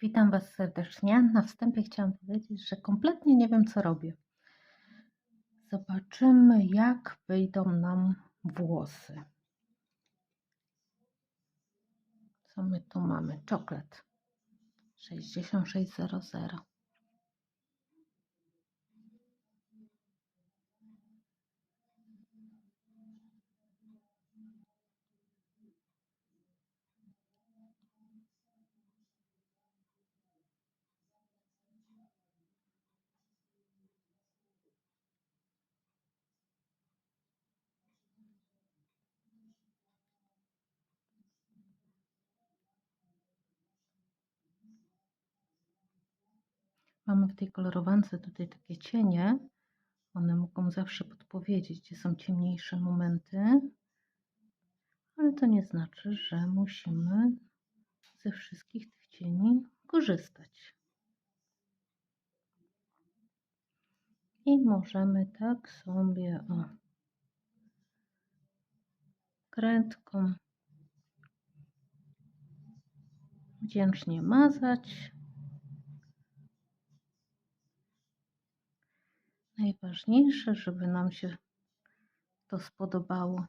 Witam Was serdecznie. Na wstępie chciałam powiedzieć, że kompletnie nie wiem, co robię. Zobaczymy, jak wyjdą nam włosy. Co my tu mamy? Czoklet 6600. Mamy w tej kolorowance tutaj takie cienie. One mogą zawsze podpowiedzieć, gdzie są ciemniejsze momenty. Ale to nie znaczy, że musimy ze wszystkich tych cieni korzystać. I możemy tak sobie o, krętką wdzięcznie mazać. Najważniejsze, żeby nam się to spodobało.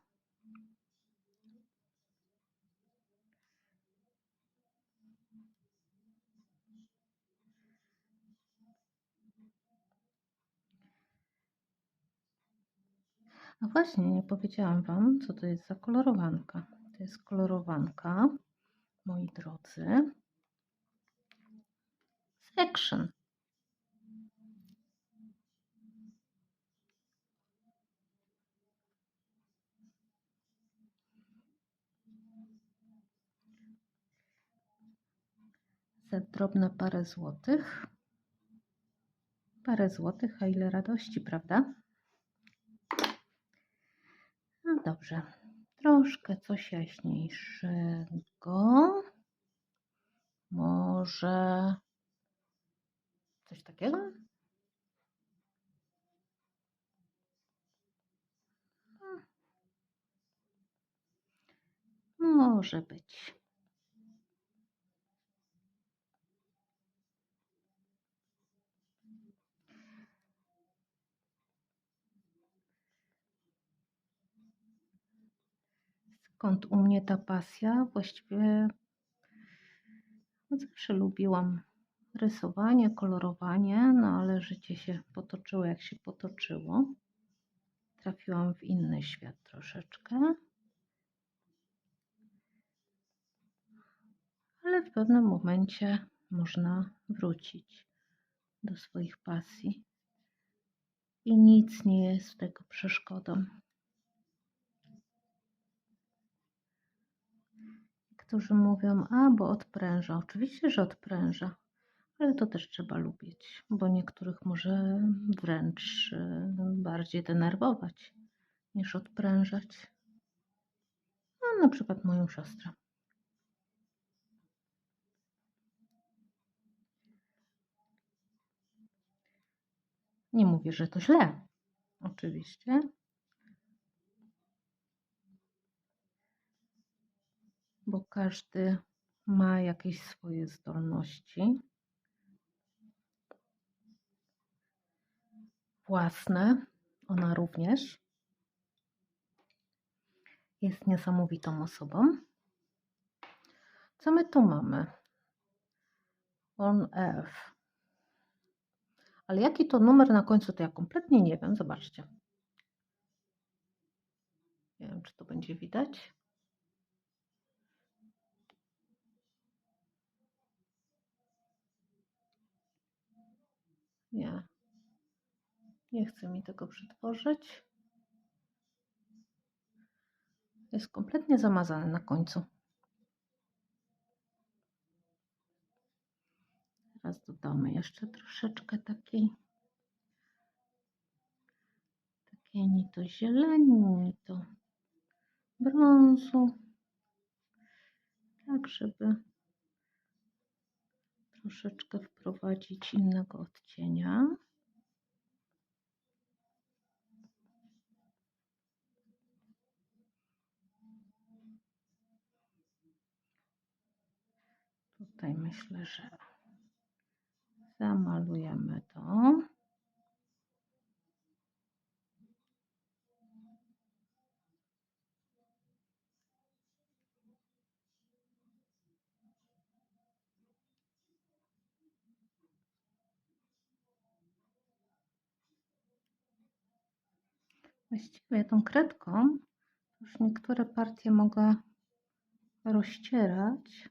A właśnie, nie powiedziałam Wam, co to jest za kolorowanka. To jest kolorowanka, moi drodzy, Section. Za drobne parę złotych. Parę złotych, a ile radości, prawda? No dobrze. Troszkę coś jaśniejszego. Może coś takiego? Może być. Skąd u mnie ta pasja? Właściwie od zawsze lubiłam rysowanie, kolorowanie, no ale życie się potoczyło jak się potoczyło. Trafiłam w inny świat troszeczkę. Ale w pewnym momencie można wrócić do swoich pasji. I nic nie jest tego przeszkodą. Niektórzy mówią, a bo odpręża. Oczywiście, że odpręża, ale to też trzeba lubić, bo niektórych może wręcz y, bardziej denerwować niż odprężać. No, na przykład moją siostrę. Nie mówię, że to źle, oczywiście, bo każdy ma jakieś swoje zdolności własne. Ona również jest niesamowitą osobą. Co my tu mamy? On F. Ale jaki to numer na końcu, to ja kompletnie nie wiem. Zobaczcie. Nie wiem, czy to będzie widać. Nie. Nie chce mi tego przetworzyć. Jest kompletnie zamazane na końcu. Teraz dodamy jeszcze troszeczkę takiej takiej ni to zieleni, ni to brązu. Tak, żeby troszeczkę wprowadzić innego odcienia. Tutaj myślę, że Zamalujemy to. Właściwie tą kredką już niektóre partie mogę rozcierać.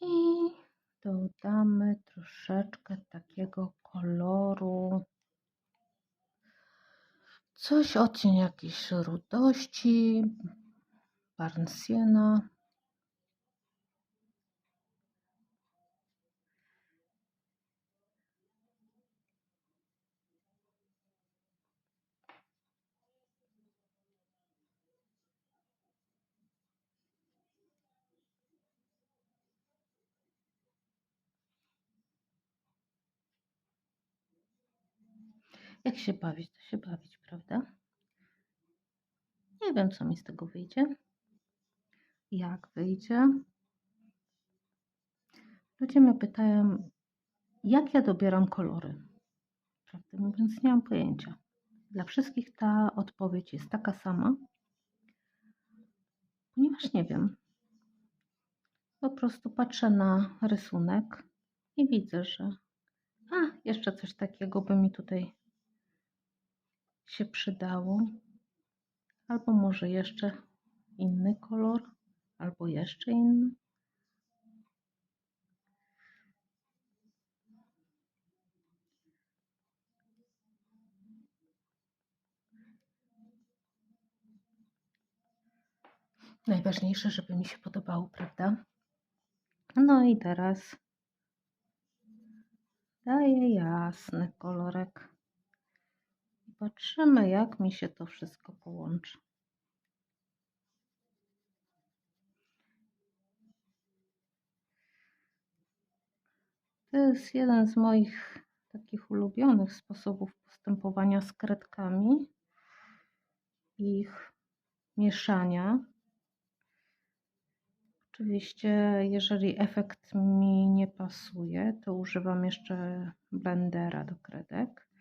I dodamy troszeczkę takiego koloru. Coś odcień jakiejś rudości, barnsiena. Jak się bawić, to się bawić, prawda? Nie wiem, co mi z tego wyjdzie. Jak wyjdzie. Ludzie mnie pytają, jak ja dobieram kolory. Prawdę mówiąc, nie mam pojęcia. Dla wszystkich ta odpowiedź jest taka sama, ponieważ nie wiem. Po prostu patrzę na rysunek i widzę, że a, jeszcze coś takiego by mi tutaj się przydało. Albo może jeszcze inny kolor, albo jeszcze inny. Najważniejsze, żeby mi się podobało, prawda? No i teraz daję jasny kolorek. Patrzymy, jak mi się to wszystko połączy. To jest jeden z moich takich ulubionych sposobów postępowania z kredkami, ich mieszania. Oczywiście, jeżeli efekt mi nie pasuje, to używam jeszcze blendera do kredek.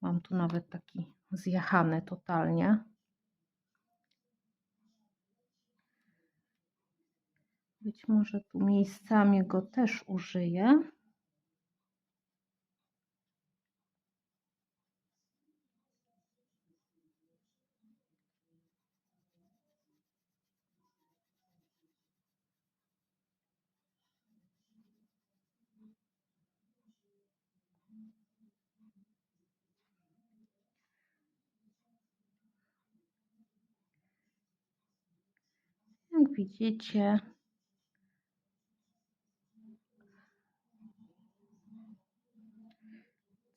Mam tu nawet taki zjechany totalnie. Być może tu miejscami go też użyję. Jak widzicie,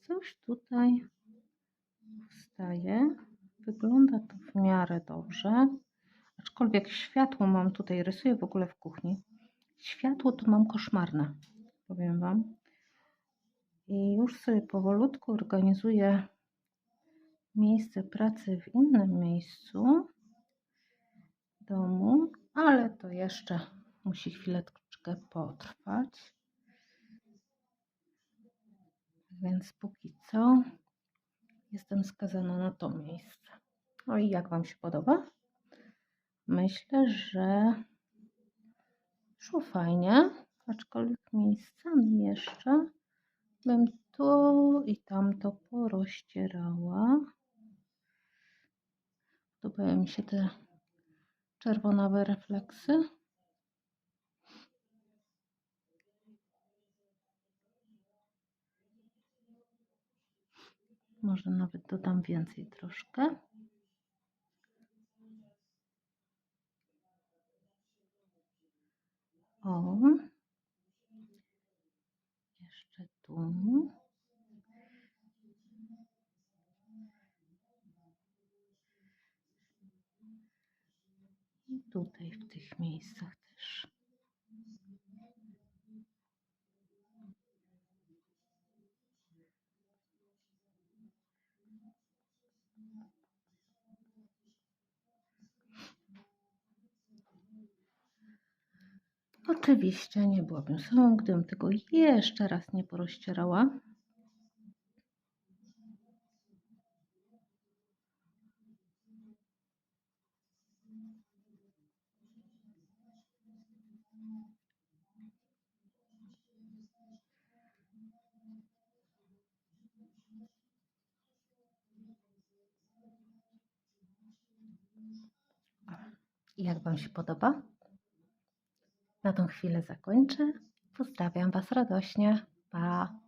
coś tutaj powstaje. Wygląda to w miarę dobrze. Aczkolwiek światło mam tutaj, rysuję w ogóle w kuchni. Światło tu mam koszmarne, powiem Wam. I już sobie powolutku organizuję miejsce pracy w innym miejscu domu, ale to jeszcze musi chwileczkę potrwać. Więc póki co jestem skazana na to miejsce. No i jak Wam się podoba? Myślę, że szło fajnie, aczkolwiek miejscami jeszcze bym tu i tamto porozcierała. Podobają mi się te czerwonawe refleksy. Może nawet dodam więcej troszkę. tutaj, w tych miejscach też. Oczywiście nie byłabym sobą, gdybym tego jeszcze raz nie porozcierała. Jak Wam się podoba? Na tą chwilę zakończę. Pozdrawiam Was radośnie. Pa!